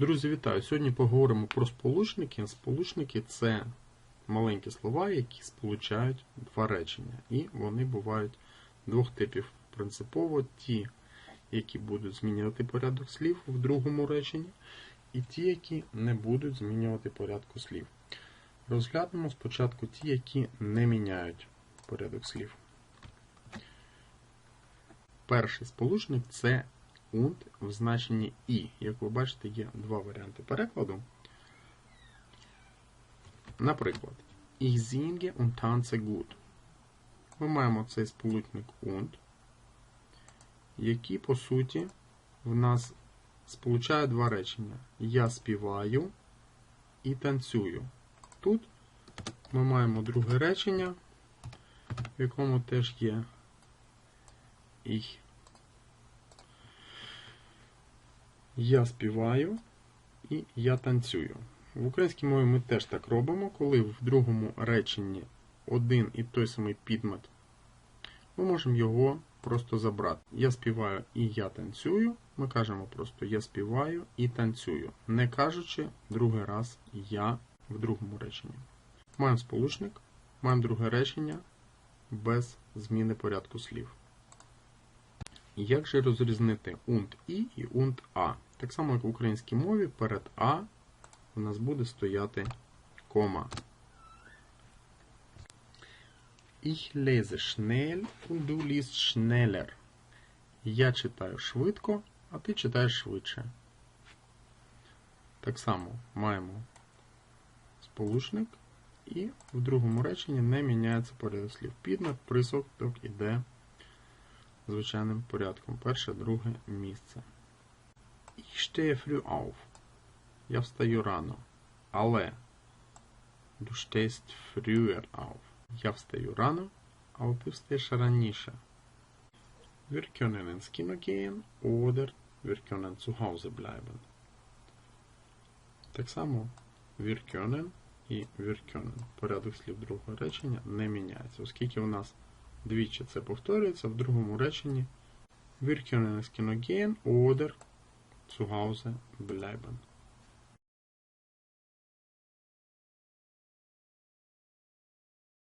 Друзі, вітаю! Сьогодні поговоримо про сполучники. Сполучники це маленькі слова, які сполучають два речення. І вони бувають двох типів. Принципово ті, які будуть змінювати порядок слів в другому реченні, і ті, які не будуть змінювати порядку слів. Розглянемо спочатку ті, які не міняють порядок слів. Перший сполучник це und в значенні і. Як ви бачите, є два варіанти перекладу. Наприклад, Ich singe und tanze gut. Ми маємо цей сполучник und, який, по суті, в нас сполучає два речення. Я співаю і танцюю. Тут ми маємо друге речення, в якому теж є ich. Я співаю і я танцюю. В українській мові ми теж так робимо, коли в другому реченні один і той самий підмет, ми можемо його просто забрати. Я співаю і я танцюю. Ми кажемо просто я співаю і танцюю, не кажучи другий раз я в другому реченні. Маємо сполучник, маємо друге речення без зміни порядку слів. Як же розрізнити und і і und а? Так само, як в українській мові, перед А у нас буде стояти кома. Ich lese schnell und du liest schneller. Я читаю швидко, а ти читаєш швидше. Так само маємо сполучник, і в другому реченні не міняється порядок слів. Підмет, присудок іде звичайним порядком. Перше, друге місце. Ich stehe früh auf. Я встаю рано. Але du stehst früher auf. Я встаю рано, але ти встаєш раніше. Wir können ins Kino gehen oder wir können zu Hause bleiben. Так само wir können і wir können. Порядок слів другого речення не міняється, оскільки у нас двічі це повторюється в другому реченні Wir können ins Kino gehen oder zu Hause bleiben.